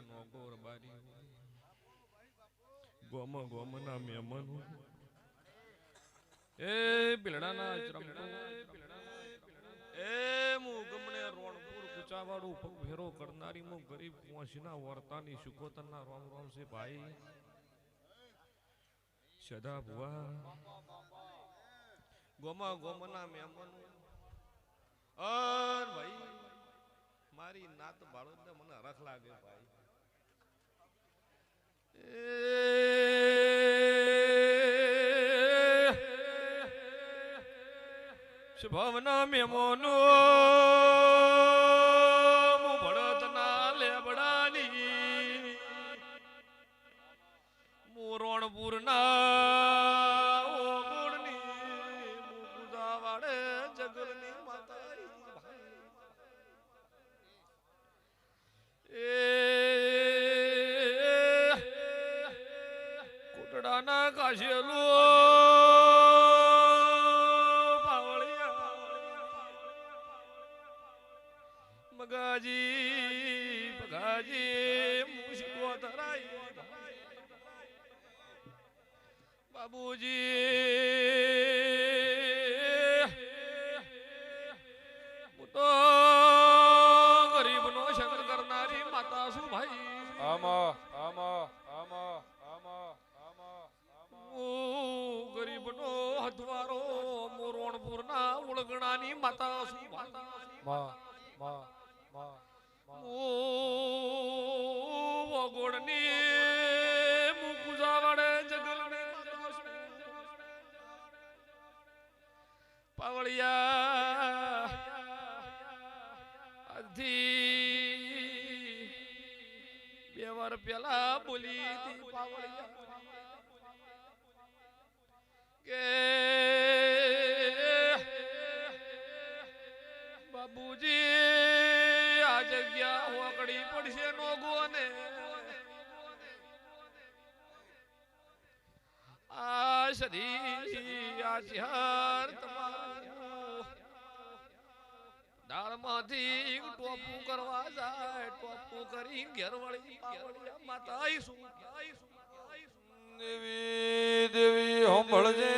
ગુંદરીના ગોર બારી ગોમ ગોમના મેમન એ બિલડાના ચરમકો એ મુ ગમણે રોણપુર કુચાવાડું પગ ફેરો કરનારી મુ ગરીબ કુંવસીના વર્તાની સુકોતરના રોમ રોમ છે ભાઈ સદા ભુવા ગોમા ગોમના મેમન અર ભાઈ મારી નાત બાળોદને મને હરખ લાગે ભાઈ એ શુભવના મેમોનો બાબુજી હું તો ગરીબનો સંગ કરનારી માતા છું ભાઈ. આમાં આમાં આમાં આમાં આમાં ગરીબનો હથવારો મોરણપુરના ઉળગણાની માતા છું માતા મા મા મા. હું પાવળિયા અધી બે વાર પેલા બોલી કે બાબુજી આ જગ્યા હોકડી પડશે નોગો ને આ સદી આ ટોપું કરી ઘેર વળી પાવડિયા માતા આઈશું દેવી દેવી હોંભળજે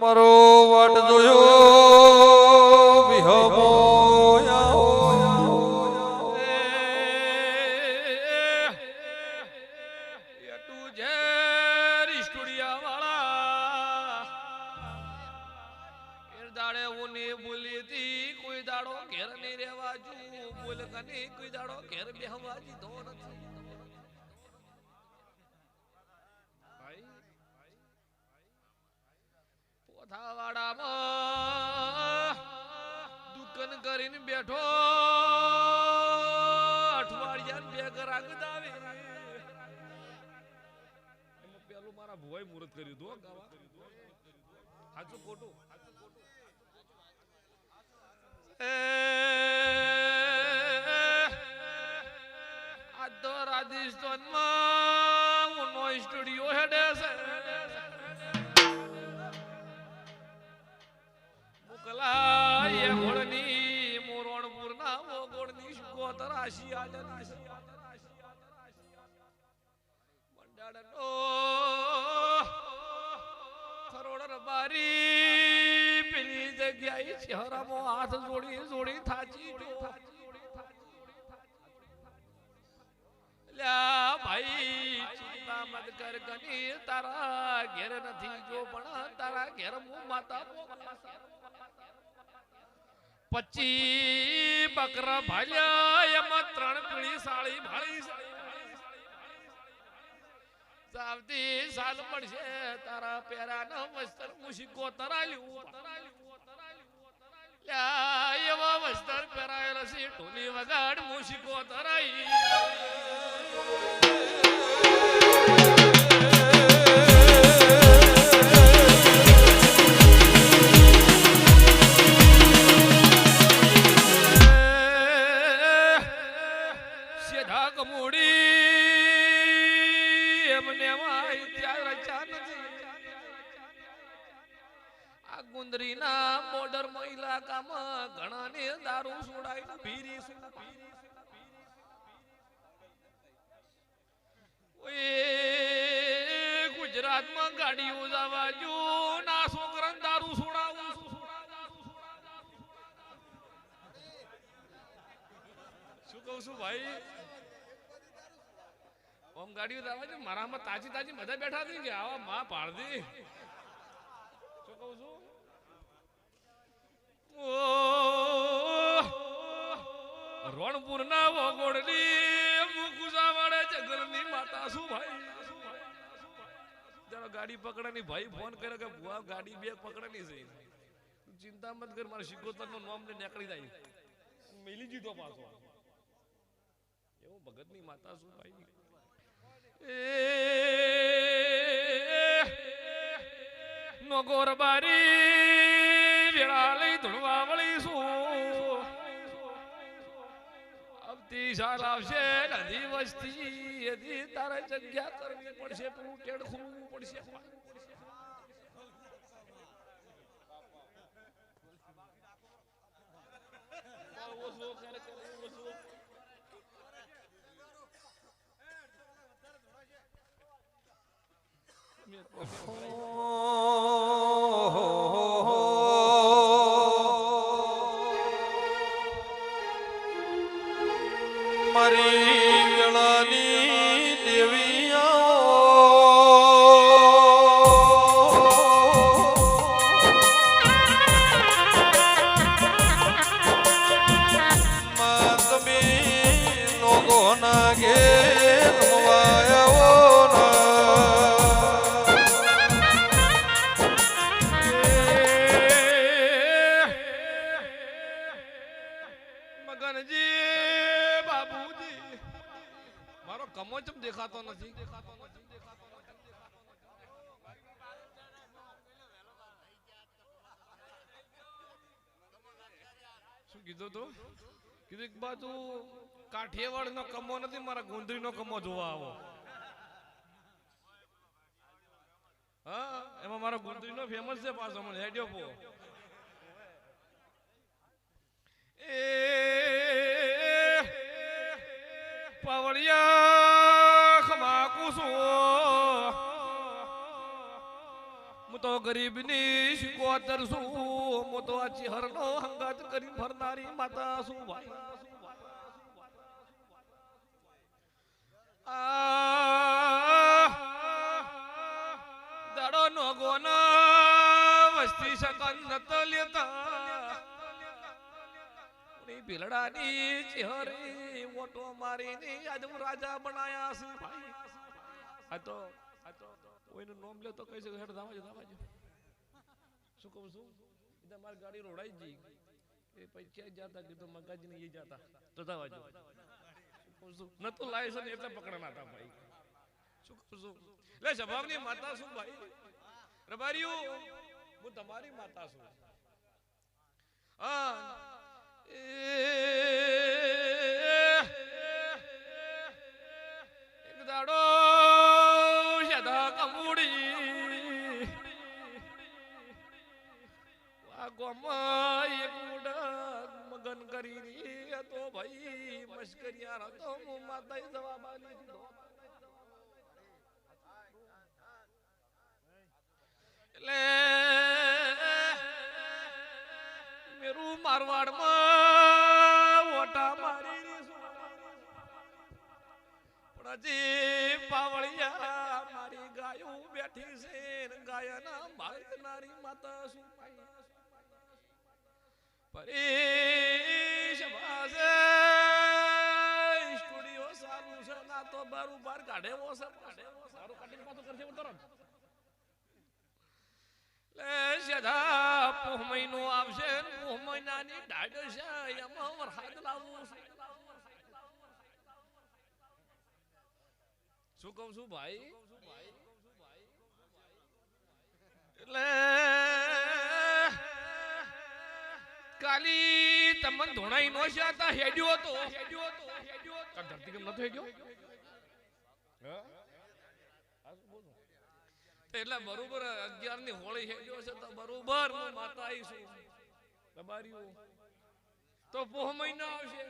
મારો વાટ જોયો વિહમો કોઈ બોલ કોઈ દાડો ઘેર બેહવા દીધો નથી. પોથાવાડામાં દુકાન કરીને બેઠો અઠવાડિયા બે ગ્રાહક દાવે પેલું મારા ભુવાએ મુહૂર્ત કર્યું હતું સાચું ખોટું. એ આ રાજસ્થાનમાં રબારી પેલી જગ્યાએ ચહેરામાં હાથ જોડી જોડી થાચી. મત કર કની તારા ઘેર નથી જો પણ તારા ઘેર હું માતા પચી બકરા ભાલ્યા એમાં ત્રણ પીળી સાળી ભાળી. સાવતી સાલ પડશે તારા પેરાનો વસ્ત્ર મુશીકો તરાલ્યું. લ્યા, એવા વસ્ત્ર પહેરાયેલા છે ઢોલી વગાડ મુશીકો તરાઈ. બોર્ડર ઇલાકામાં ઘણા ને દારૂ પીરી ઓય, ગુજરાતમાં ગાડીઓ જવા જો ના છોકરા દારૂ સુડાવું. શું કહું છું ભાઈ? ઓમ ગાડીઓ જવા મારામાં તાજી તાજી બધા બેઠા હતી કે આવા માં પાડદી શું કહું છું? રણપુર ના વગોડની મુકુસા વાળે જંગલની માતા શું ભાઈ? જરા ગાડી પકડવાની ભાઈ ફોન કર્યો કે ભુવા ગાડી બે પકડવાની છે. ચિંતા મત કર, મારા શિકોતર નો નામ ને નીકળી જાય. મેલી જીતો પાછો. એવું ભગતની માતા શું ભાઈ? એ નગોર બારી વેળા લઈ ધૂળવા વળી શું આવતી સાલ આવશે નદી વસ્તી એથી તારે જગ્યા કરવી પડશે પેલું ટેડ ખોલવું પડશે ઓછો મારો કમો દેખાતો નથી. શું કીધું તું? કીધું એક બાજુ કાઠિયાવાડ નો કમો નથી, મારા ગોંધરી નો કમો જોવા આવો. હા, એમાં મારા ગોંધરી નો ફેમસ છે પાછો મને, હેડ્યો પો. ગરીબની શિકોતર શું? હું તો આ ચિહરનો હંગાત કરી ફરનારી માતા શું ભાઈ? દડો નો ગોનો વસ્તી શકન નત લેતા. બિલડાની ચિહરી મોટો મારીને આજ રાજા બનાયા છું ભાઈ. આ તો કોઈનું નામ લે તો કહી શકે, હેડ ધાવા જો ધાવા જો શું કહું છું? એટલે તો મારી ગાડી રોડાઈ જ એ પછી ક્યાં જાતા કીધું મગાજી ને એ જાતા. તો ધાવા કહું ન તો લાયસન્સ એટલે પકડના હતા ભાઈ. શું કહું છું? લે સ્વભાવની માતા શું ભાઈ? રબારીઓ હું તમારી માતા છું. હા. એક મગન કરી તો ભાઈ મશ્કરિયા હતો હું માતા જવાબ એટલે મેરું મારવાડમાં ઓટા મારી પણ હજી પાવળિયા મારી ગાયું બેઠી છે ગાયના ગાયના મારનારી માતા શું પરેશ સ્ટુડિયો સારું છે ના તો બારું બાર કાઢેવો કાઢે વો સારું કાઢીને પાછો કરશે તરત. લે સદા પોહ મહિનો આવશે ને પોહ મહિનાની દાઢ છે એમાં વરસાદ લાવવું છે. શું કહું છું ભાઈ? એટલે કાલી, તમને ધોણાઈ નો છે તા હેડ્યો હતો. કા ધરતી કેમ નતો હેડ્યો? એટલે બરોબર અગિયારની હોળી હેડ્યો છે, તો બરોબર, હું માતા આવીશું તમારી તો પોહ મહિનો આવશે.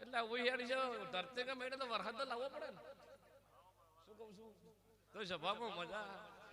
એટલે હું હેડ છે, ધરતી કેમ મેળે તો વરસાદ લાવવો પડે ને. શું કહું છું? તો સભામાં મજા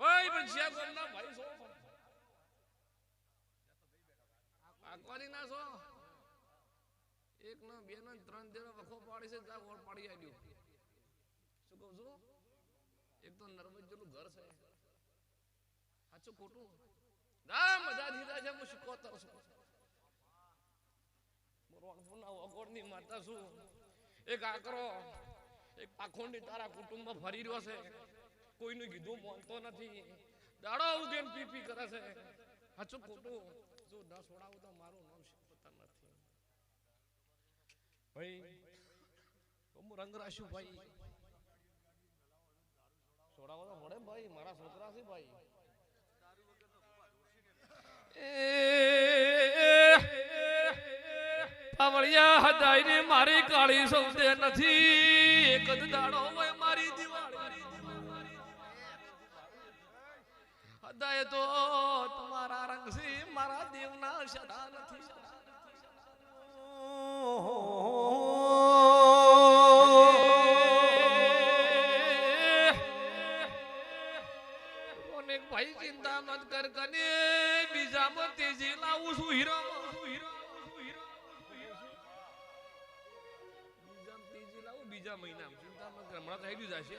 ઓય, પણ જ્યાં ભાઈ છો આકવાની નાખો એક નો બે નો ત્રણ દેનો વખો પાડી છે ત્યાં ઓળ પાડી આડ્યો શું કહું છું? એક તો નર્મદ જેવું ઘર છે. સાચું ખોટું? ના, મજા દીધા છે, હું શીખવતો છું. આકરો, એક પાખોંડી તારા કુટુંબમાં ફરી રહ્યો છે. કોઈનું કીધું, માનતો નથી. દાડો ઉગેન પી પી કરે છે. સાચું ખોટું? જો ન છોડાવું તો મારું નામ શીખવતા નથી. ભાઈ હું રંગ ભાઈ. છોડાવો તો મળે ભાઈ મારા છોકરા છે ભાઈ. પાવળિયા હદાઈને મારી કાળી સૌદે નથી. એક જ દાડો હદાય તો તમારા રંગ છે મારા દેવના સદા નથી ભાઈ ચિંતા મત કર કને બીજામાં તેજી લાવું છું હીરો બીજા મહિનામાં. ચિંતા મત કર, હમણાં તો હેડ્યું જશે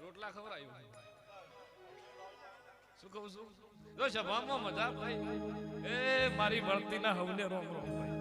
રોટલા ખવડાયું શું કહું છું? જો સભામાં મજા ભાઈ. એ મારી વળતીના હવને રોમ રોમ. ભાઈ